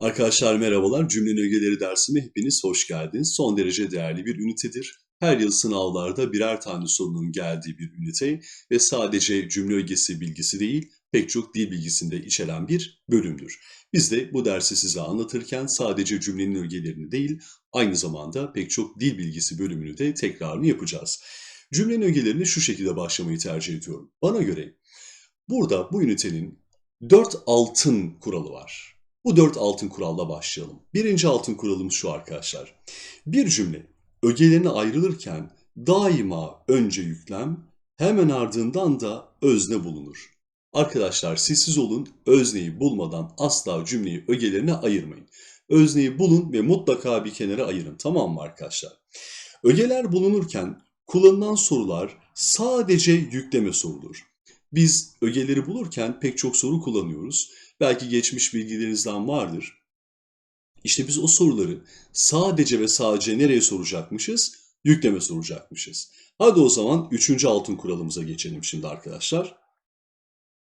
Arkadaşlar merhabalar. Cümle ögeleri dersime hepiniz hoş geldiniz. Son derece değerli bir ünitedir. Her yıl sınavlarda birer tane sorunun geldiği bir ünite ve sadece cümle ögesi bilgisi değil, pek çok dil bilgisinde içeren bir bölümdür. Biz de bu dersi size anlatırken sadece cümlenin ögelerini değil, aynı zamanda pek çok dil bilgisi bölümünü de tekrarını yapacağız. Cümlenin ögelerine şu şekilde başlamayı tercih ediyorum. Bana göre burada bu ünitenin dört altın kuralı var. Bu dört altın kuralla başlayalım. Birinci altın kuralımız şu arkadaşlar. Bir cümle ögelerine ayrılırken daima önce yüklem, hemen ardından da özne bulunur. Arkadaşlar sessiz olun, özneyi bulmadan asla cümleyi ögelerine ayırmayın. Özneyi bulun ve mutlaka bir kenara ayırın tamam mı arkadaşlar? Ögeler bulunurken kullanılan sorular sadece yükleme sorudur. Biz ögeleri bulurken pek çok soru kullanıyoruz. Belki geçmiş bilgilerinizden vardır. İşte biz o soruları sadece ve sadece nereye soracakmışız? Yükleme soracakmışız. Hadi o zaman üçüncü altın kuralımıza geçelim şimdi arkadaşlar.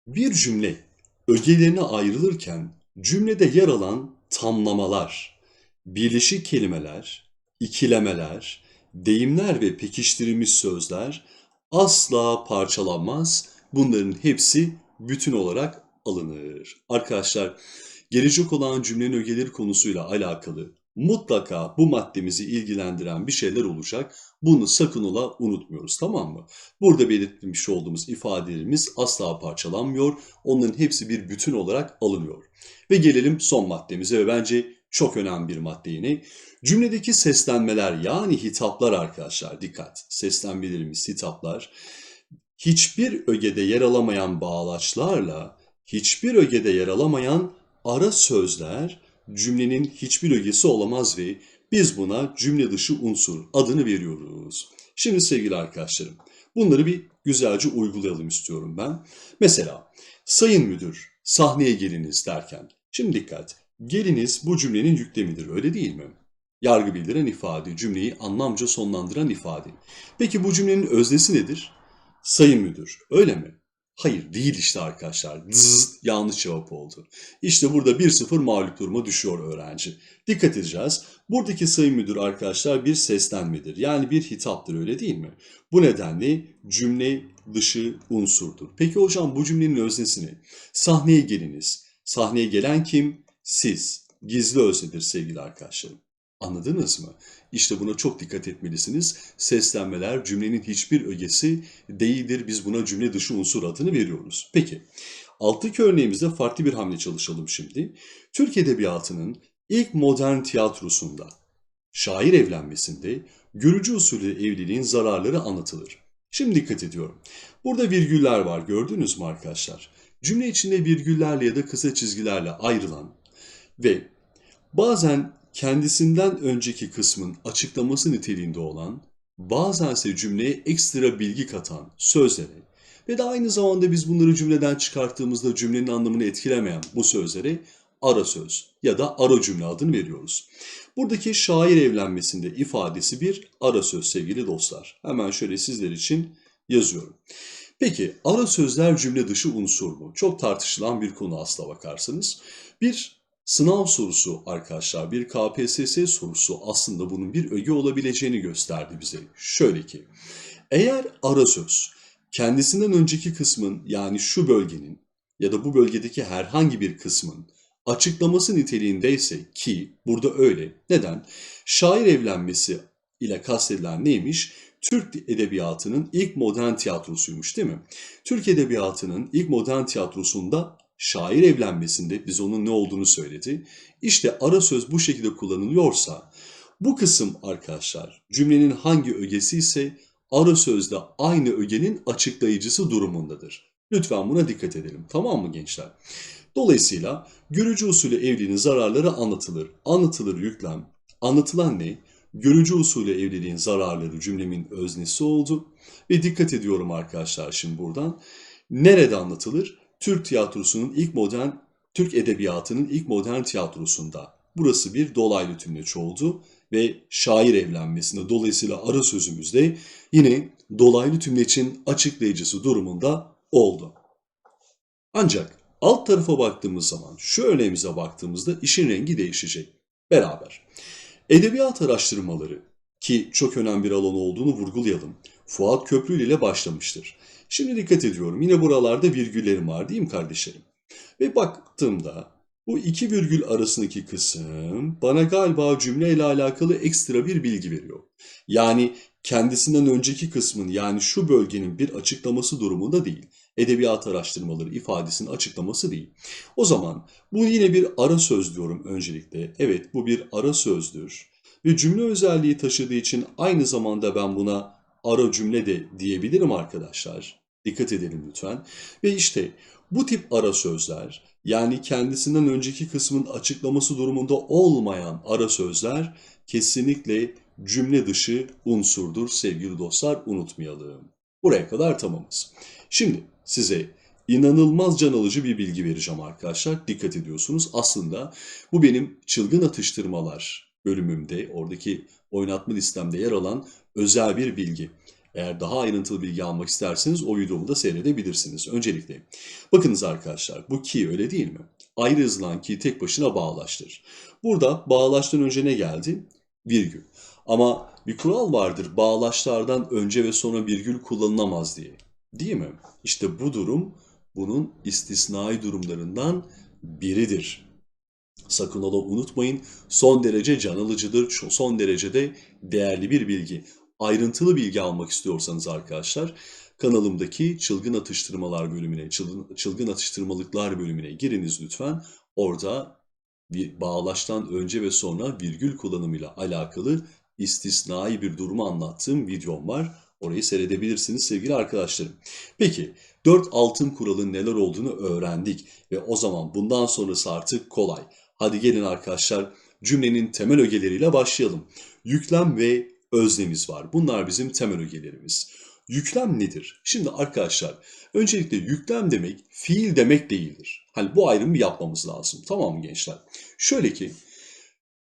Bir cümle ögelerine ayrılırken cümlede yer alan tamlamalar, birleşik kelimeler, ikilemeler, deyimler ve pekiştirilmiş sözler asla parçalanmaz. Bunların hepsi bütün olarak alınır. Arkadaşlar gelecek olan cümlenin ögeleri konusuyla alakalı mutlaka bu maddemizi ilgilendiren bir şeyler olacak. Bunu sakın ola unutmuyoruz tamam mı? Burada belirtmiş olduğumuz ifadelerimiz asla parçalanmıyor. Onların hepsi bir bütün olarak alınıyor. Ve gelelim son maddemize ve bence çok önemli bir madde yine. Cümledeki seslenmeler yani hitaplar arkadaşlar dikkat. Seslenmelerimiz hitaplar hiçbir ögede yer alamayan bağlaçlarla hiçbir ögede yer alamayan ara sözler cümlenin hiçbir ögesi olamaz ve biz buna cümle dışı unsur adını veriyoruz. Şimdi sevgili arkadaşlarım bunları bir güzelce uygulayalım istiyorum ben. Mesela sayın müdür sahneye geliniz derken şimdi dikkat geliniz bu cümlenin yüklemidir öyle değil mi? Yargı bildiren ifade, cümleyi anlamca sonlandıran ifade. Peki bu cümlenin öznesi nedir? Sayın müdür, öyle mi? Hayır değil işte arkadaşlar. Zzz, yanlış cevap oldu. İşte burada 1-0 mağlup duruma düşüyor öğrenci. Dikkat edeceğiz. Buradaki sayın müdür arkadaşlar bir seslenmedir. Yani bir hitaptır öyle değil mi? Bu nedenle cümle dışı unsurdur. Peki hocam bu cümlenin öznesi ne? Sahneye geliniz. Sahneye gelen kim? Siz. Gizli öznedir sevgili arkadaşlarım. Anladınız mı? İşte buna çok dikkat etmelisiniz. Seslenmeler cümlenin hiçbir ögesi değildir. Biz buna cümle dışı unsur adını veriyoruz. Peki, alttaki örneğimizde farklı bir hamle çalışalım şimdi. Türk Edebiyatı'nın ilk modern tiyatrosunda, şair evlenmesinde görücü usulü evliliğin zararları anlatılır. Şimdi dikkat ediyorum. Burada virgüller var gördünüz mü arkadaşlar? Cümle içinde virgüllerle ya da kısa çizgilerle ayrılan ve bazen kendisinden önceki kısmın açıklaması niteliğinde olan, bazen ise cümleye ekstra bilgi katan sözlere ve de aynı zamanda biz bunları cümleden çıkarttığımızda cümlenin anlamını etkilemeyen bu sözlere ara söz ya da ara cümle adını veriyoruz. Buradaki şair evlenmesinde ifadesi bir ara söz sevgili dostlar. Hemen şöyle sizler için yazıyorum. Peki ara sözler cümle dışı unsur mu? Çok tartışılan bir konu asla bakarsanız. Bir Sınav sorusu arkadaşlar bir KPSS sorusu aslında bunun bir öge olabileceğini gösterdi bize. Şöyle ki eğer ara söz kendisinden önceki kısmın yani şu bölgenin ya da bu bölgedeki herhangi bir kısmın açıklaması niteliğindeyse ki burada öyle. Neden? Şair evlenmesi ile kastedilen neymiş? Türk edebiyatının ilk modern tiyatrosuymuş değil mi? Türk edebiyatının ilk modern tiyatrosunda şair evlenmesinde biz onun ne olduğunu söyledi. İşte ara söz bu şekilde kullanılıyorsa bu kısım arkadaşlar cümlenin hangi ögesi ise ara sözde aynı ögenin açıklayıcısı durumundadır. Lütfen buna dikkat edelim tamam mı gençler? Dolayısıyla görücü usulü evliliğin zararları anlatılır. Anlatılır yüklem. Anlatılan ne? Görücü usulü evliliğin zararları cümlemin öznesi oldu. Ve dikkat ediyorum arkadaşlar şimdi buradan. Nerede anlatılır? Türk tiyatrosunun ilk modern, Türk edebiyatının ilk modern tiyatrosunda. Burası bir dolaylı tümleç oldu ve şair evlenmesinde dolayısıyla ara sözümüzde yine dolaylı tümleçin açıklayıcısı durumunda oldu. Ancak alt tarafa baktığımız zaman, şu örneğimize baktığımızda işin rengi değişecek. Beraber. Edebiyat araştırmaları ki çok önemli bir alan olduğunu vurgulayalım. Fuat Köprülü ile başlamıştır. Şimdi dikkat ediyorum. Yine buralarda virgüllerim var değil mi kardeşlerim? Ve baktığımda bu iki virgül arasındaki kısım bana galiba cümleyle alakalı ekstra bir bilgi veriyor. Yani kendisinden önceki kısmın yani şu bölgenin bir açıklaması durumunda değil. Edebiyat araştırmaları ifadesinin açıklaması değil. O zaman bu yine bir ara söz diyorum öncelikle. Evet bu bir ara sözdür. Ve cümle özelliği taşıdığı için aynı zamanda ben buna ara cümle de diyebilirim arkadaşlar. Dikkat edelim lütfen. Ve işte bu tip ara sözler yani kendisinden önceki kısmın açıklaması durumunda olmayan ara sözler kesinlikle cümle dışı unsurdur sevgili dostlar unutmayalım. Buraya kadar tamamız. Şimdi size inanılmaz can alıcı bir bilgi vereceğim arkadaşlar. Dikkat ediyorsunuz. Aslında bu benim çılgın atıştırmalar bölümümde, oradaki oynatma listemde yer alan özel bir bilgi. Eğer daha ayrıntılı bilgi almak isterseniz o videomu da seyredebilirsiniz. Öncelikle bakınız arkadaşlar bu ki öyle değil mi? Ayrı yazılan ki tek başına bağlaştır. Burada bağlaştan önce ne geldi? Virgül. Ama bir kural vardır bağlaçlardan önce ve sonra virgül kullanılamaz diye. Değil mi? İşte bu durum bunun istisnai durumlarından biridir. Sakın ola unutmayın son derece can alıcıdır, son derecede değerli bir bilgi. Ayrıntılı bilgi almak istiyorsanız arkadaşlar kanalımdaki çılgın atıştırmalar bölümüne, çılgın, çılgın atıştırmalıklar bölümüne giriniz lütfen. Orada bir bağlaçtan önce ve sonra virgül kullanımıyla alakalı istisnai bir durumu anlattığım videom var. Orayı seyredebilirsiniz sevgili arkadaşlarım. Peki 4 altın kuralın neler olduğunu öğrendik ve o zaman bundan sonrası artık kolay. Hadi gelin arkadaşlar cümlenin temel ögeleriyle başlayalım. Yüklem ve öznemiz var. Bunlar bizim temel ögelerimiz. Yüklem nedir? Şimdi arkadaşlar öncelikle yüklem demek fiil demek değildir. Hani bu ayrımı yapmamız lazım. Tamam mı gençler? Şöyle ki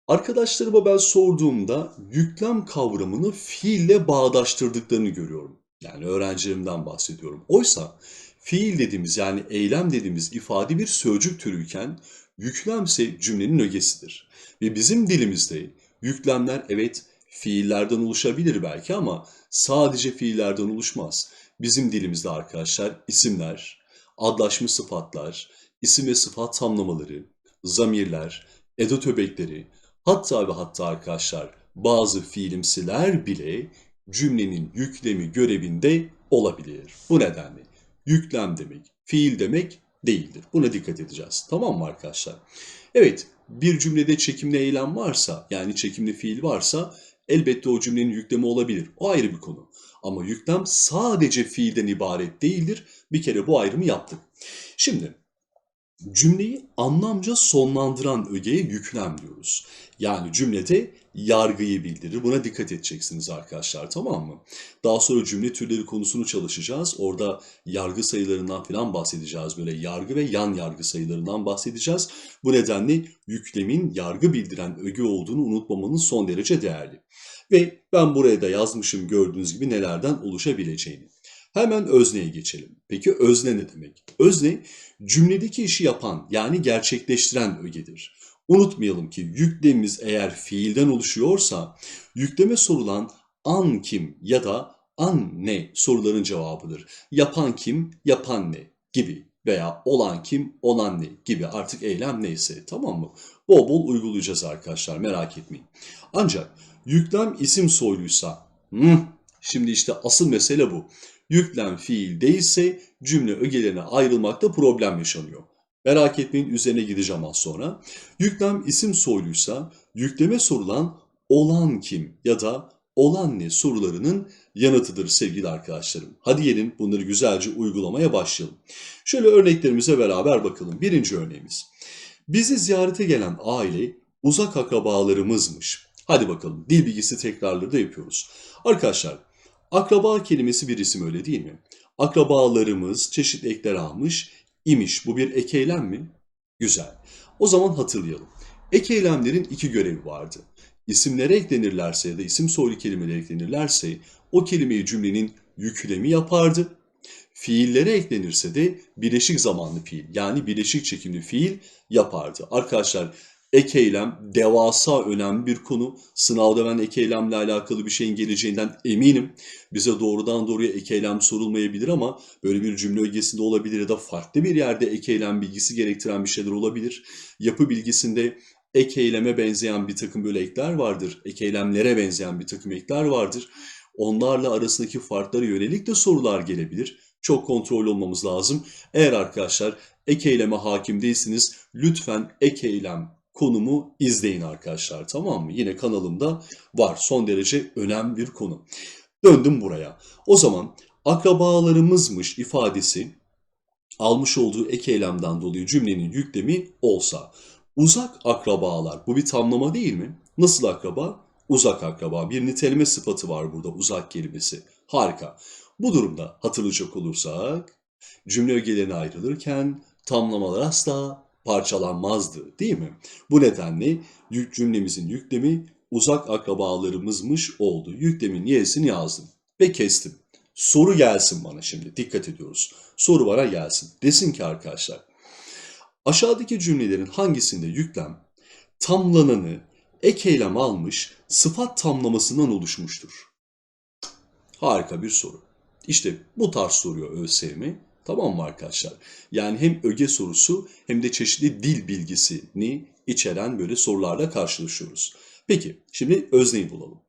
arkadaşlarıma ben sorduğumda yüklem kavramını fiille bağdaştırdıklarını görüyorum. Yani öğrencilerimden bahsediyorum. Oysa fiil dediğimiz yani eylem dediğimiz ifade bir sözcük türüyken yüklemse cümlenin ögesidir. Ve bizim dilimizde yüklemler evet fiillerden oluşabilir belki ama sadece fiillerden oluşmaz. Bizim dilimizde arkadaşlar isimler, adlaşmış sıfatlar, isim ve sıfat tamlamaları, zamirler, edat öbekleri, hatta ve hatta arkadaşlar bazı fiilimsiler bile cümlenin yüklemi görevinde olabilir. Bu nedenle yüklem demek, fiil demek değildir. Buna dikkat edeceğiz. Tamam mı arkadaşlar? Evet, bir cümlede çekimli eylem varsa, yani çekimli fiil varsa elbette o cümlenin yüklemi olabilir. O ayrı bir konu. Ama yüklem sadece fiilden ibaret değildir. Bir kere bu ayrımı yaptık. Şimdi cümleyi anlamca sonlandıran ögeye yüklem diyoruz. Yani cümlede yargıyı bildirir. Buna dikkat edeceksiniz arkadaşlar tamam mı? Daha sonra cümle türleri konusunu çalışacağız. Orada yargı sayılarından falan bahsedeceğiz. Böyle yargı ve yan yargı sayılarından bahsedeceğiz. Bu nedenle yüklemin yargı bildiren öge olduğunu unutmamanın son derece değerli. Ve ben buraya da yazmışım gördüğünüz gibi nelerden oluşabileceğini. Hemen özneye geçelim. Peki özne ne demek? Özne cümledeki işi yapan yani gerçekleştiren ögedir. Unutmayalım ki yüklemimiz eğer fiilden oluşuyorsa yükleme sorulan an kim ya da an ne soruların cevabıdır. Yapan kim, yapan ne gibi veya olan kim, olan ne gibi artık eylem neyse tamam mı? Bol bol uygulayacağız arkadaşlar merak etmeyin. Ancak yüklem isim soyluysa, hmm, şimdi işte asıl mesele bu. Yüklem fiil değilse cümle ögelerine ayrılmakta problem yaşanıyor. Merak etmeyin üzerine gideceğim az sonra. Yüklem isim soyluysa yükleme sorulan olan kim ya da olan ne sorularının yanıtıdır sevgili arkadaşlarım. Hadi gelin bunları güzelce uygulamaya başlayalım. Şöyle örneklerimize beraber bakalım. Birinci örneğimiz. Bizi ziyarete gelen aile uzak akrabalarımızmış. Hadi bakalım dil bilgisi tekrarları da yapıyoruz. Arkadaşlar akraba kelimesi bir isim öyle değil mi? Akrabalarımız çeşitli ekler almış imiş. Bu bir ek eylem mi? Güzel. O zaman hatırlayalım. Ek eylemlerin iki görevi vardı. İsimlere eklenirlerse ya da isim soylu kelimeler eklenirlerse o kelimeyi cümlenin yüklemi yapardı. fiillere eklenirse de bileşik zamanlı fiil yani bileşik çekimli fiil yapardı. Arkadaşlar ek eylem devasa önemli bir konu. Sınavda ben ek eylemle alakalı bir şeyin geleceğinden eminim. Bize doğrudan doğruya ek eylem sorulmayabilir ama böyle bir cümle ögesinde olabilir ya da farklı bir yerde ek eylem bilgisi gerektiren bir şeyler olabilir. Yapı bilgisinde ek eyleme benzeyen bir takım böyle ekler vardır. Ek eylemlere benzeyen bir takım ekler vardır. Onlarla arasındaki farklara yönelik de sorular gelebilir. Çok kontrol olmamız lazım. Eğer arkadaşlar ek eyleme hakim değilsiniz lütfen ek eylem konumu izleyin arkadaşlar tamam mı? Yine kanalımda var son derece önemli bir konu. Döndüm buraya. O zaman akrabalarımızmış ifadesi almış olduğu ek eylemden dolayı cümlenin yüklemi olsa uzak akrabalar bu bir tamlama değil mi? Nasıl akraba? Uzak akraba. Bir niteleme sıfatı var burada uzak kelimesi. Harika. Bu durumda hatırlayacak olursak cümle ögelerine ayrılırken tamlamalar asla parçalanmazdı değil mi? Bu nedenle yük cümlemizin yüklemi uzak akrabalarımızmış oldu. Yüklemin y'sini yazdım ve kestim. Soru gelsin bana şimdi. Dikkat ediyoruz. Soru bana gelsin. Desin ki arkadaşlar aşağıdaki cümlelerin hangisinde yüklem tamlananı ek eylem almış sıfat tamlamasından oluşmuştur? Harika bir soru. İşte bu tarz soruyor ÖSYM. Tamam mı arkadaşlar? Yani hem öge sorusu hem de çeşitli dil bilgisini içeren böyle sorularla karşılaşıyoruz. Peki şimdi özneyi bulalım.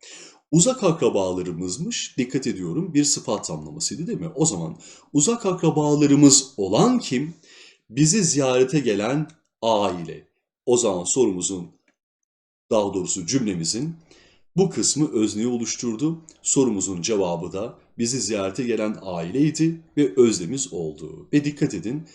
Uzak akrabalarımızmış, dikkat ediyorum bir sıfat tamlamasıydı değil mi? O zaman uzak akrabalarımız olan kim? Bizi ziyarete gelen aile. O zaman sorumuzun, daha doğrusu cümlemizin bu kısmı özneyi oluşturdu. Sorumuzun cevabı da bizi ziyarete gelen aileydi ve özlemiz oldu. Ve dikkat edin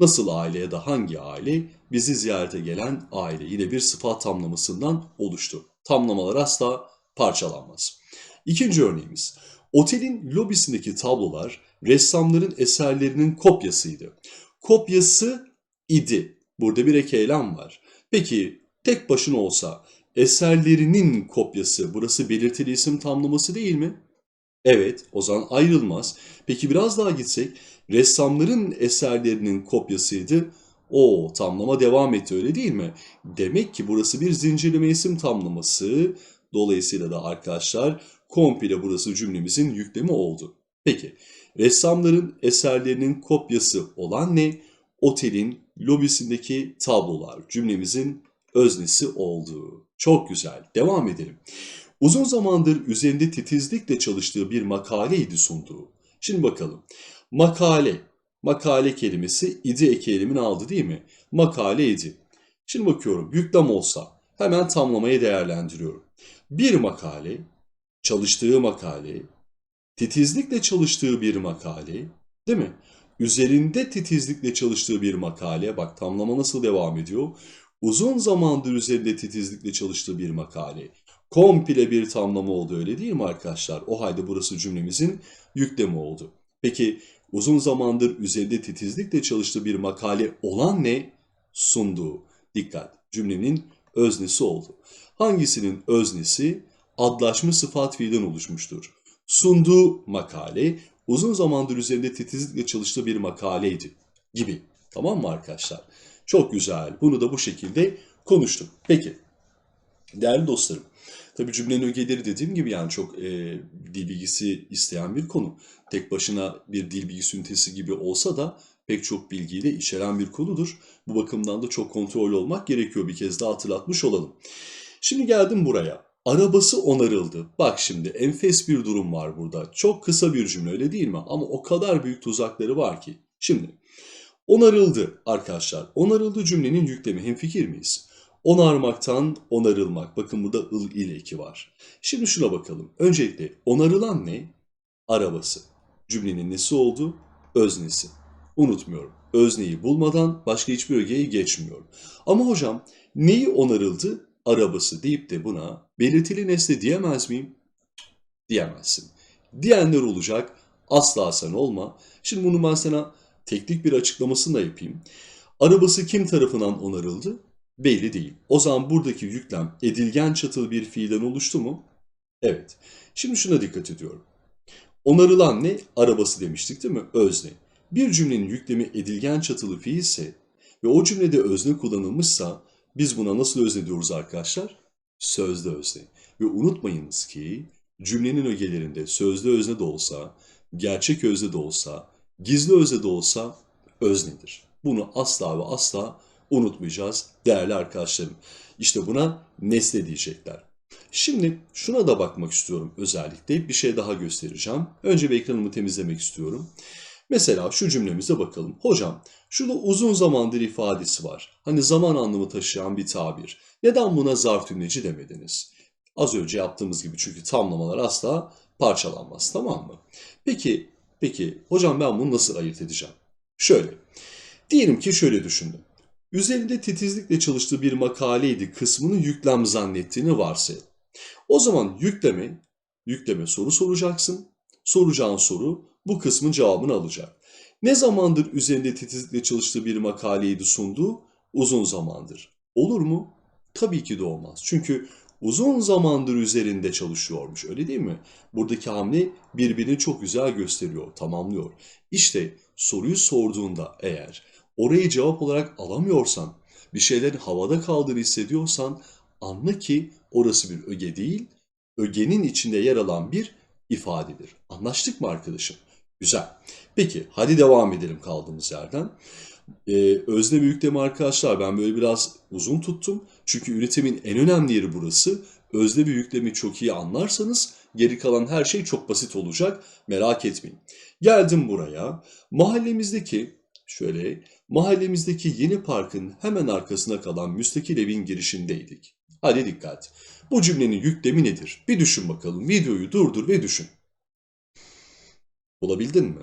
nasıl aile ya da hangi aile bizi ziyarete gelen aile yine bir sıfat tamlamasından oluştu. Tamlamalar asla parçalanmaz. İkinci örneğimiz. Otelin lobisindeki tablolar ressamların eserlerinin kopyasıydı. Kopyası idi. Burada bir ek eylem var. Peki tek başına olsa eserlerinin kopyası burası belirtili isim tamlaması değil mi? Evet, o zaman ayrılmaz. Peki biraz daha gitsek, ressamların eserlerinin kopyasıydı. O tamlama devam etti öyle değil mi? Demek ki burası bir zincirleme isim tamlaması. Dolayısıyla da arkadaşlar komple burası cümlemizin yüklemi oldu. Peki, ressamların eserlerinin kopyası olan ne? Otelin lobisindeki tablolar cümlemizin öznesi oldu. Çok güzel. Devam edelim. Uzun zamandır üzerinde titizlikle çalıştığı bir makaleydi sunduğu. Şimdi bakalım. Makale. Makale kelimesi idi eki elimini aldı değil mi? Makale idi. Şimdi bakıyorum yüklem olsa hemen tamlamayı değerlendiriyorum. Bir makale, çalıştığı makale, titizlikle çalıştığı bir makale, değil mi? Üzerinde titizlikle çalıştığı bir makale, bak tamlama nasıl devam ediyor? Uzun zamandır üzerinde titizlikle çalıştığı bir makale. Komple bir tamlama oldu öyle değil mi arkadaşlar? O halde burası cümlemizin yüklemi oldu. Peki uzun zamandır üzerinde titizlikle çalıştığı bir makale olan ne? Sunduğu. Dikkat cümlenin öznesi oldu. Hangisinin öznesi? Adlaşmış sıfat fiilden oluşmuştur. Sunduğu makale uzun zamandır üzerinde titizlikle çalıştığı bir makaleydi gibi. Tamam mı arkadaşlar? Çok güzel. Bunu da bu şekilde konuştuk. Peki. Değerli dostlarım. Tabii cümlenin ögeleri dediğim gibi yani çok e, dil bilgisi isteyen bir konu. Tek başına bir dil bilgisi ünitesi gibi olsa da pek çok bilgiyle içeren bir konudur. Bu bakımdan da çok kontrol olmak gerekiyor. Bir kez daha hatırlatmış olalım. Şimdi geldim buraya. Arabası onarıldı. Bak şimdi enfes bir durum var burada. Çok kısa bir cümle öyle değil mi? Ama o kadar büyük tuzakları var ki. Şimdi onarıldı arkadaşlar. Onarıldı cümlenin yüklemi hemfikir miyiz? Onarmaktan onarılmak. Bakın burada ıl il eki var. Şimdi şuna bakalım. Öncelikle onarılan ne? Arabası. Cümlenin nesi oldu? Öznesi. Unutmuyorum. Özneyi bulmadan başka hiçbir ögeye geçmiyorum. Ama hocam neyi onarıldı? Arabası deyip de buna belirtili nesne diyemez miyim? Diyemezsin. Diyenler olacak. Asla sen olma. Şimdi bunu ben sana teknik bir açıklamasını da yapayım. Arabası kim tarafından onarıldı? Belli değil. O zaman buradaki yüklem edilgen çatılı bir fiilden oluştu mu? Evet. Şimdi şuna dikkat ediyorum. Onarılan ne? Arabası demiştik değil mi? Özne. Bir cümlenin yüklemi edilgen çatılı fiilse ve o cümlede özne kullanılmışsa biz buna nasıl özne diyoruz arkadaşlar? Sözde özne. Ve unutmayınız ki cümlenin ögelerinde sözde özne de olsa, gerçek özne de olsa, gizli özne de olsa öznedir. Bunu asla ve asla unutmayacağız değerli arkadaşlarım. İşte buna nesne diyecekler. Şimdi şuna da bakmak istiyorum özellikle. Bir şey daha göstereceğim. Önce bir ekranımı temizlemek istiyorum. Mesela şu cümlemize bakalım. Hocam şurada uzun zamandır ifadesi var. Hani zaman anlamı taşıyan bir tabir. Neden buna zarf tümleci demediniz? Az önce yaptığımız gibi çünkü tamlamalar asla parçalanmaz tamam mı? Peki, peki hocam ben bunu nasıl ayırt edeceğim? Şöyle, diyelim ki şöyle düşündüm. Üzerinde titizlikle çalıştığı bir makaleydi kısmını yüklem zannettiğini varsayalım. O zaman yükleme, yükleme soru soracaksın. Soracağın soru bu kısmın cevabını alacak. Ne zamandır üzerinde titizlikle çalıştığı bir makaleydi sunduğu? Uzun zamandır. Olur mu? Tabii ki de olmaz. Çünkü uzun zamandır üzerinde çalışıyormuş öyle değil mi? Buradaki hamle birbirini çok güzel gösteriyor, tamamlıyor. İşte soruyu sorduğunda eğer orayı cevap olarak alamıyorsan, bir şeylerin havada kaldığını hissediyorsan anla ki orası bir öge değil, ögenin içinde yer alan bir ifadedir. Anlaştık mı arkadaşım? Güzel. Peki hadi devam edelim kaldığımız yerden. Ee, özne ve yükleme arkadaşlar ben böyle biraz uzun tuttum. Çünkü ünitemin en önemli yeri burası. Özne ve yüklemi çok iyi anlarsanız geri kalan her şey çok basit olacak. Merak etmeyin. Geldim buraya. Mahallemizdeki şöyle mahallemizdeki yeni parkın hemen arkasına kalan müstakil evin girişindeydik. Hadi dikkat. Bu cümlenin yüklemi nedir? Bir düşün bakalım. Videoyu durdur ve düşün. Bulabildin mi?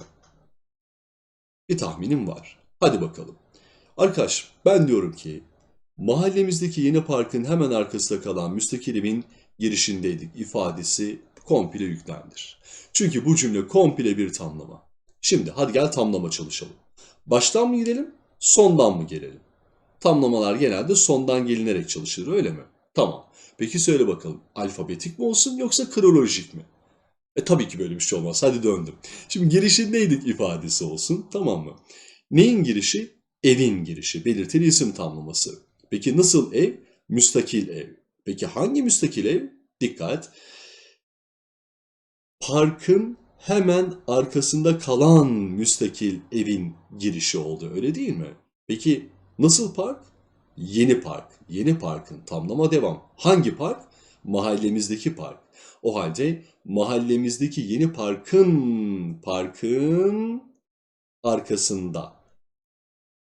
Bir tahminim var. Hadi bakalım. Arkadaş ben diyorum ki mahallemizdeki yeni parkın hemen arkasında kalan müstakil evin girişindeydik ifadesi komple yüklendir. Çünkü bu cümle komple bir tamlama. Şimdi hadi gel tamlama çalışalım. Baştan mı gidelim, sondan mı gelelim? Tamlamalar genelde sondan gelinerek çalışır öyle mi? Tamam. Peki söyle bakalım alfabetik mi olsun yoksa kronolojik mi? E tabii ki böyle bir şey olmaz. Hadi döndüm. Şimdi girişindeydik ifadesi olsun tamam mı? Neyin girişi? Evin girişi. Belirtili isim tamlaması. Peki nasıl ev? Müstakil ev. Peki hangi müstakil ev? Dikkat. Parkın hemen arkasında kalan müstakil evin girişi oldu öyle değil mi? Peki nasıl park? Yeni park. Yeni parkın tamlama devam. Hangi park? Mahallemizdeki park. O halde mahallemizdeki yeni parkın parkın arkasında.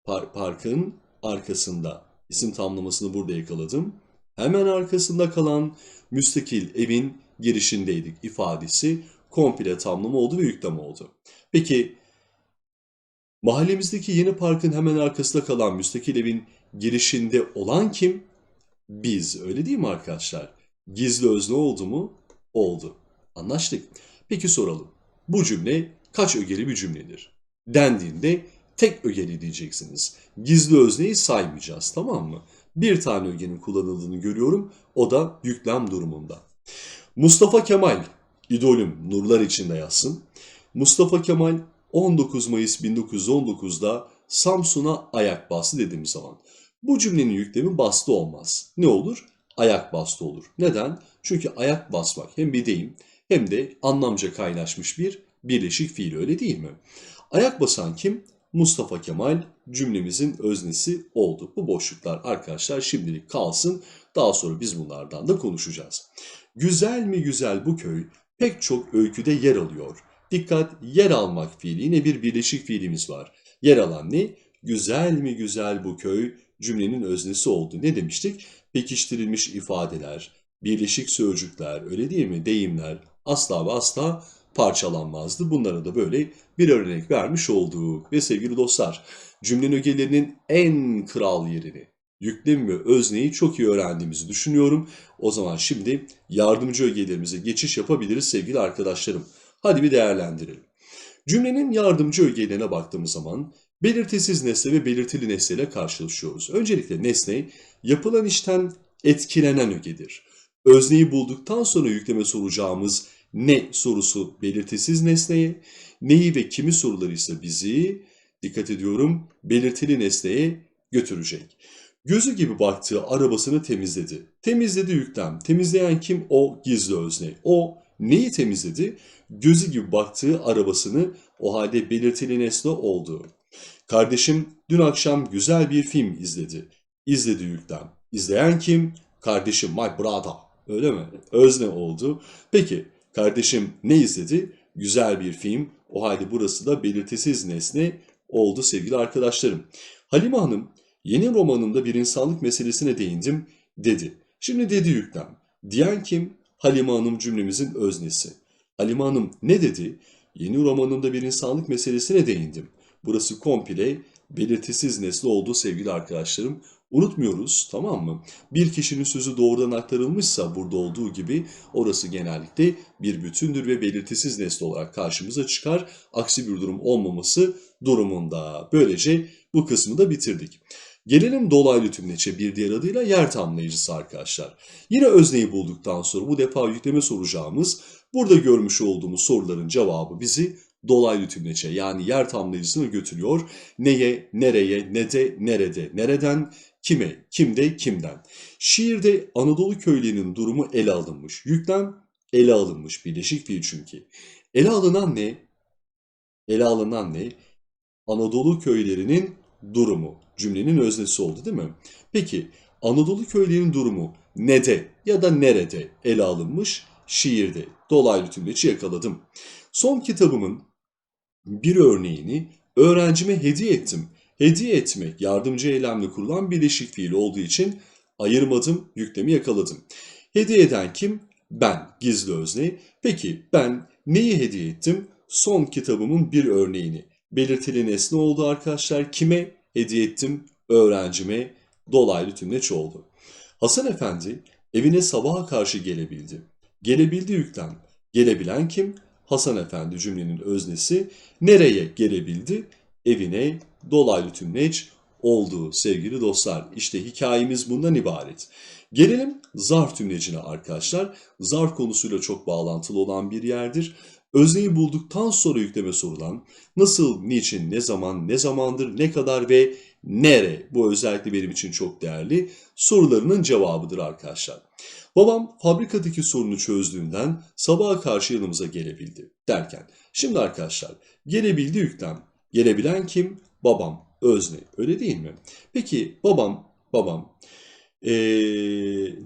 Par- parkın arkasında. İsim tamlamasını burada yakaladım. Hemen arkasında kalan müstakil evin girişindeydik ifadesi komple tamlama oldu ve yükleme oldu. Peki mahallemizdeki yeni parkın hemen arkasında kalan müstakil evin girişinde olan kim? Biz. Öyle değil mi arkadaşlar? Gizli özne oldu mu? Oldu. Anlaştık. Peki soralım. Bu cümle kaç ögeli bir cümledir? Dendiğinde tek ögeli diyeceksiniz. Gizli özneyi saymayacağız tamam mı? Bir tane ögenin kullanıldığını görüyorum. O da yüklem durumunda. Mustafa Kemal, idolüm nurlar içinde yazsın. Mustafa Kemal 19 Mayıs 1919'da Samsun'a ayak bastı dediğimiz zaman. Bu cümlenin yüklemi bastı olmaz. Ne olur? Ayak bastı olur. Neden? Çünkü ayak basmak hem bir deyim hem de anlamca kaynaşmış bir birleşik fiil öyle değil mi? Ayak basan kim? Mustafa Kemal cümlemizin öznesi oldu. Bu boşluklar arkadaşlar şimdilik kalsın. Daha sonra biz bunlardan da konuşacağız. Güzel mi güzel bu köy pek çok öyküde yer alıyor. Dikkat yer almak fiili yine bir birleşik fiilimiz var. Yer alan ne? Güzel mi güzel bu köy cümlenin öznesi oldu. Ne demiştik? Pekiştirilmiş ifadeler, birleşik sözcükler öyle değil mi? Deyimler asla ve asla parçalanmazdı. Bunlara da böyle bir örnek vermiş olduk. Ve sevgili dostlar cümlenin ögelerinin en kral yerini, yüklem ve özneyi çok iyi öğrendiğimizi düşünüyorum. O zaman şimdi yardımcı ögelerimize geçiş yapabiliriz sevgili arkadaşlarım. Hadi bir değerlendirelim. Cümlenin yardımcı ögelerine baktığımız zaman belirtisiz nesne ve belirtili nesne ile karşılaşıyoruz. Öncelikle nesne yapılan işten etkilenen ögedir. Özneyi bulduktan sonra yükleme soracağımız ne sorusu belirtisiz nesneye, neyi ve kimi soruları ise bizi, dikkat ediyorum, belirtili nesneye götürecek. Gözü gibi baktığı arabasını temizledi. Temizledi yüklem. Temizleyen kim? O gizli özne. O neyi temizledi? Gözü gibi baktığı arabasını o halde belirtili nesne oldu. Kardeşim dün akşam güzel bir film izledi. İzledi yüklem. İzleyen kim? Kardeşim my brother. Öyle mi? Özne oldu. Peki kardeşim ne izledi? Güzel bir film. O halde burası da belirtisiz nesne oldu sevgili arkadaşlarım. Halime Hanım yeni romanında bir insanlık meselesine değindim dedi. Şimdi dedi yüklem. Diyen kim? Halime Hanım cümlemizin öznesi. Halime Hanım ne dedi? Yeni romanında bir insanlık meselesine değindim. Burası komple belirtisiz nesne oldu sevgili arkadaşlarım. Unutmuyoruz tamam mı? Bir kişinin sözü doğrudan aktarılmışsa burada olduğu gibi orası genellikle bir bütündür ve belirtisiz nesne olarak karşımıza çıkar. Aksi bir durum olmaması durumunda. Böylece bu kısmı da bitirdik. Gelelim dolaylı tümleçe bir diğer adıyla yer tamlayıcısı arkadaşlar. Yine özneyi bulduktan sonra bu defa yükleme soracağımız burada görmüş olduğumuz soruların cevabı bizi dolaylı tümleçe yani yer tamlayıcısına götürüyor. Neye, nereye, ne de, nerede, nereden, kime, kimde, kimden. Şiirde Anadolu köylerinin durumu ele alınmış. Yüklem ele alınmış. Birleşik fiil çünkü. Ele alınan ne? Ele alınan ne? Anadolu köylerinin durumu. Cümlenin öznesi oldu değil mi? Peki Anadolu köylerinin durumu ne de ya da nerede ele alınmış? Şiirde. Dolaylı tümleci yakaladım. Son kitabımın bir örneğini öğrencime hediye ettim. Hediye etmek yardımcı eylemle kurulan birleşik fiil olduğu için ayırmadım, yüklemi yakaladım. Hediye eden kim? Ben, gizli özne. Peki ben neyi hediye ettim? Son kitabımın bir örneğini. Belirtili nesne oldu arkadaşlar. Kime hediye ettim? Öğrencime dolaylı tümleç oldu. Hasan Efendi evine sabaha karşı gelebildi. Gelebildi yüklem. Gelebilen kim? Hasan Efendi cümlenin öznesi. Nereye gelebildi? Evine dolaylı tümleç oldu sevgili dostlar. İşte hikayemiz bundan ibaret. Gelelim zarf tümlecine arkadaşlar. Zarf konusuyla çok bağlantılı olan bir yerdir. Özneyi bulduktan sonra yükleme sorulan nasıl, niçin, ne zaman, ne zamandır, ne kadar ve nere bu özellikle benim için çok değerli sorularının cevabıdır arkadaşlar. Babam fabrikadaki sorunu çözdüğünden sabaha karşı yanımıza gelebildi derken. Şimdi arkadaşlar gelebildi yüklem. Gelebilen kim? Babam. Özne. Öyle değil mi? Peki babam, babam ee,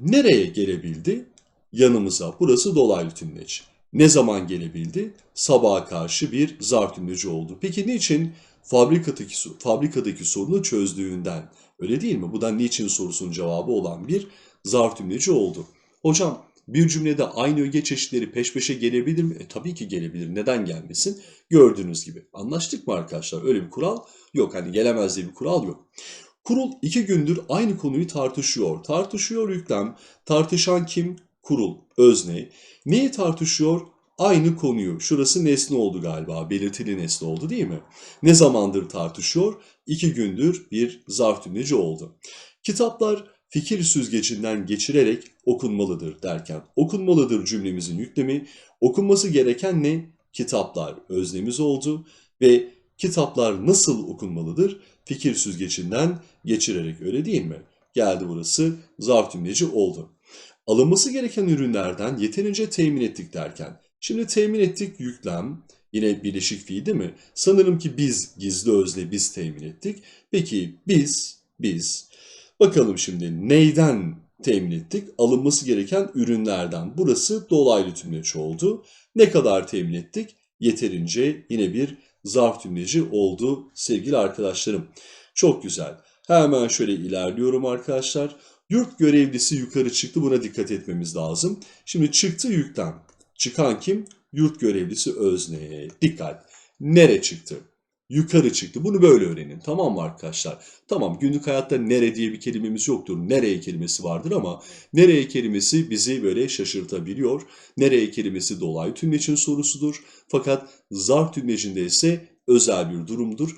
nereye gelebildi? Yanımıza. Burası dolaylı tümleç. Ne zaman gelebildi? Sabaha karşı bir zarf tümleci oldu. Peki niçin? Fabrikadaki, fabrikadaki sorunu çözdüğünden. Öyle değil mi? Bu da niçin sorusunun cevabı olan bir zarf tümleci oldu. Hocam bir cümlede aynı öge çeşitleri peş peşe gelebilir mi? E, tabii ki gelebilir. Neden gelmesin? Gördüğünüz gibi. Anlaştık mı arkadaşlar? Öyle bir kural yok. Hani gelemez diye bir kural yok. Kurul iki gündür aynı konuyu tartışıyor. Tartışıyor yüklem. Tartışan kim? Kurul. Özne. Neyi tartışıyor? Aynı konuyu. Şurası nesne oldu galiba. Belirtili nesne oldu değil mi? Ne zamandır tartışıyor? İki gündür bir zarf tümleci oldu. Kitaplar fikir süzgecinden geçirerek okunmalıdır derken okunmalıdır cümlemizin yüklemi okunması gereken ne? Kitaplar öznemiz oldu ve kitaplar nasıl okunmalıdır? Fikir süzgecinden geçirerek öyle değil mi? Geldi burası zarf tümleci oldu. Alınması gereken ürünlerden yeterince temin ettik derken şimdi temin ettik yüklem yine bileşik fiil değil mi? Sanırım ki biz gizli özne biz temin ettik. Peki biz biz Bakalım şimdi neyden temin ettik? Alınması gereken ürünlerden. Burası dolaylı tümleç oldu. Ne kadar temin ettik? Yeterince yine bir zarf tümleci oldu sevgili arkadaşlarım. Çok güzel. Hemen şöyle ilerliyorum arkadaşlar. Yurt görevlisi yukarı çıktı. Buna dikkat etmemiz lazım. Şimdi çıktı yükten. Çıkan kim? Yurt görevlisi özne. Dikkat. Nere çıktı? yukarı çıktı. Bunu böyle öğrenin. Tamam mı arkadaşlar? Tamam günlük hayatta nere diye bir kelimemiz yoktur. Nereye kelimesi vardır ama nereye kelimesi bizi böyle şaşırtabiliyor. Nereye kelimesi dolaylı tümlecin sorusudur. Fakat zarf tümlecinde ise özel bir durumdur.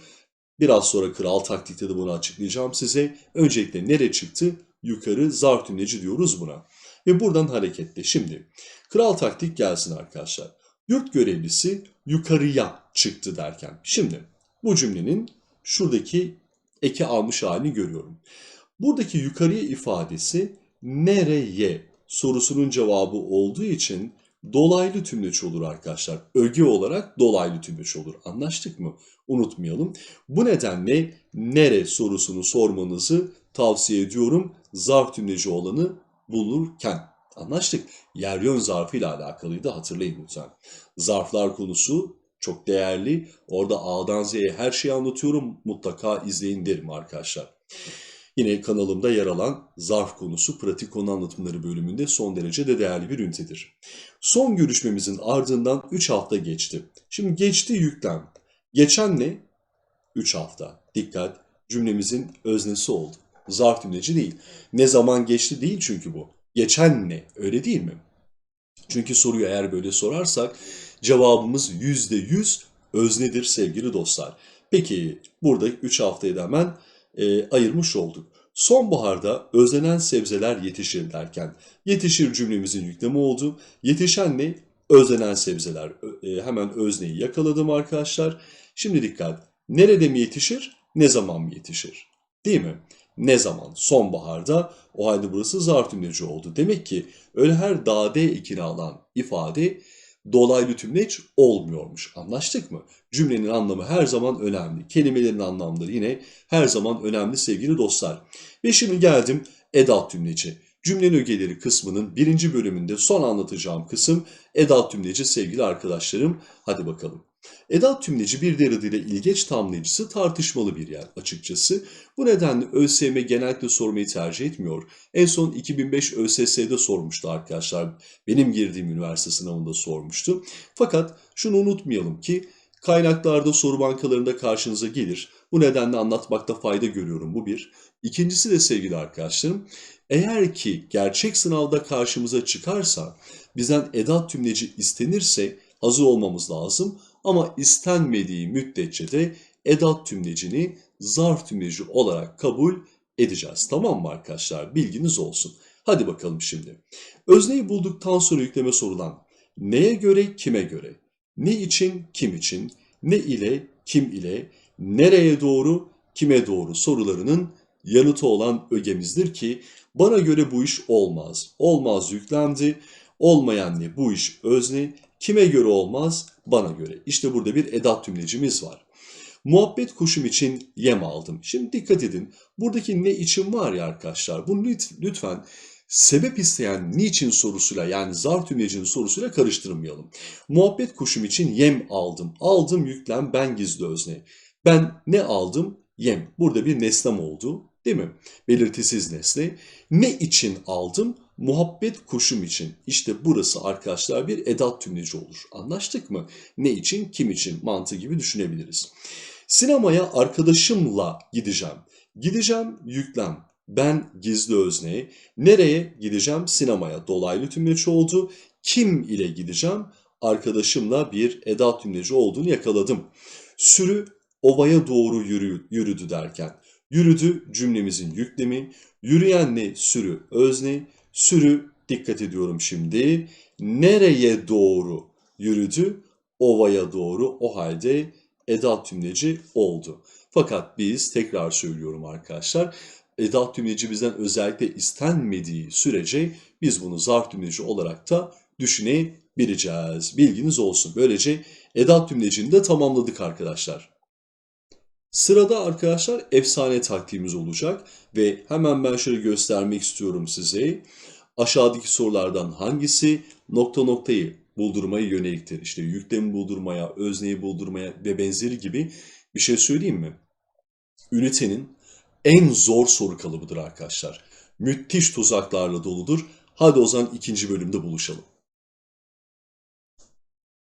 Biraz sonra kral taktikte de bunu açıklayacağım size. Öncelikle nere çıktı? Yukarı zarf tümleci diyoruz buna. Ve buradan hareketle. Şimdi kral taktik gelsin arkadaşlar. Yurt görevlisi yukarıya çıktı derken. Şimdi bu cümlenin şuradaki eki almış halini görüyorum. Buradaki yukarıya ifadesi nereye sorusunun cevabı olduğu için dolaylı tümleç olur arkadaşlar. Öge olarak dolaylı tümleç olur. Anlaştık mı? Unutmayalım. Bu nedenle nere sorusunu sormanızı tavsiye ediyorum. Zarf tümleci olanı bulurken. Anlaştık. Yer yön zarfıyla alakalıydı hatırlayın lütfen. Zarflar konusu çok değerli. Orada A'dan Z'ye her şeyi anlatıyorum. Mutlaka izleyin derim arkadaşlar. Yine kanalımda yer alan zarf konusu pratik konu anlatımları bölümünde son derece de değerli bir ünitedir. Son görüşmemizin ardından 3 hafta geçti. Şimdi geçti yüklem. Geçen ne? 3 hafta. Dikkat cümlemizin öznesi oldu. Zarf tümleci değil. Ne zaman geçti değil çünkü bu. Geçen ne? Öyle değil mi? Çünkü soruyu eğer böyle sorarsak cevabımız %100 öznedir sevgili dostlar. Peki burada 3 haftayı da hemen e, ayırmış olduk. Sonbaharda özlenen sebzeler yetişir derken yetişir cümlemizin yüklemi oldu. Yetişen ne? Özlenen sebzeler. E, hemen özneyi yakaladım arkadaşlar. Şimdi dikkat. Nerede mi yetişir? Ne zaman mı yetişir? Değil mi? Ne zaman? Sonbaharda. O halde burası zar tümleci oldu. Demek ki öyle her dade ekini alan ifade dolaylı tümleç olmuyormuş. Anlaştık mı? Cümlenin anlamı her zaman önemli. Kelimelerin anlamları yine her zaman önemli sevgili dostlar. Ve şimdi geldim edat tümleci. Cümlenin ögeleri kısmının birinci bölümünde son anlatacağım kısım edat tümleci sevgili arkadaşlarım. Hadi bakalım. Edat tümleci bir diğer adıyla ilgeç tamlayıcısı tartışmalı bir yer açıkçası. Bu nedenle ÖSYM genellikle sormayı tercih etmiyor. En son 2005 ÖSS'de sormuştu arkadaşlar. Benim girdiğim üniversite sınavında sormuştu. Fakat şunu unutmayalım ki kaynaklarda soru bankalarında karşınıza gelir. Bu nedenle anlatmakta fayda görüyorum bu bir. İkincisi de sevgili arkadaşlarım, eğer ki gerçek sınavda karşımıza çıkarsa, bizden edat tümleci istenirse hazır olmamız lazım. Ama istenmediği müddetçe de edat tümlecini zarf tümleci olarak kabul edeceğiz. Tamam mı arkadaşlar? Bilginiz olsun. Hadi bakalım şimdi. Özneyi bulduktan sonra yükleme sorulan neye göre kime göre, ne için kim için, ne ile kim ile, nereye doğru kime doğru sorularının yanıtı olan ögemizdir ki bana göre bu iş olmaz. Olmaz yüklendi. Olmayan ne bu iş özne. Kime göre olmaz? Bana göre. İşte burada bir edat tümlecimiz var. Muhabbet kuşum için yem aldım. Şimdi dikkat edin. Buradaki ne için var ya arkadaşlar. Bunu lüt- lütfen sebep isteyen niçin sorusuyla yani zarf tümlecinin sorusuyla karıştırmayalım. Muhabbet kuşum için yem aldım. Aldım yüklem ben gizli özne. Ben ne aldım? Yem. Burada bir nesnem oldu. Değil mi? Belirtisiz nesne. Ne için aldım? Muhabbet kuşum için. İşte burası arkadaşlar bir edat tümleci olur. Anlaştık mı? Ne için, kim için mantığı gibi düşünebiliriz. Sinemaya arkadaşımla gideceğim. Gideceğim yüklem. Ben gizli özne. Nereye gideceğim? Sinemaya. Dolaylı tümleci oldu. Kim ile gideceğim? Arkadaşımla bir edat tümleci olduğunu yakaladım. Sürü ovaya doğru yürü, yürüdü derken. Yürüdü cümlemizin yüklemi. Yürüyen ne? Sürü özne. Sürü dikkat ediyorum şimdi. Nereye doğru yürüdü? Ovaya doğru. O halde edat tümleci oldu. Fakat biz tekrar söylüyorum arkadaşlar. Edat tümleci bizden özellikle istenmediği sürece biz bunu zarf tümleci olarak da düşünebileceğiz. Bilginiz olsun. Böylece edat tümlecini de tamamladık arkadaşlar. Sırada arkadaşlar efsane taktiğimiz olacak ve hemen ben şöyle göstermek istiyorum size. Aşağıdaki sorulardan hangisi nokta noktayı buldurmaya yöneliktir? İşte yüklemi buldurmaya, özneyi buldurmaya ve benzeri gibi bir şey söyleyeyim mi? Ünitenin en zor soru kalıbıdır arkadaşlar. Müthiş tuzaklarla doludur. Hadi o zaman ikinci bölümde buluşalım.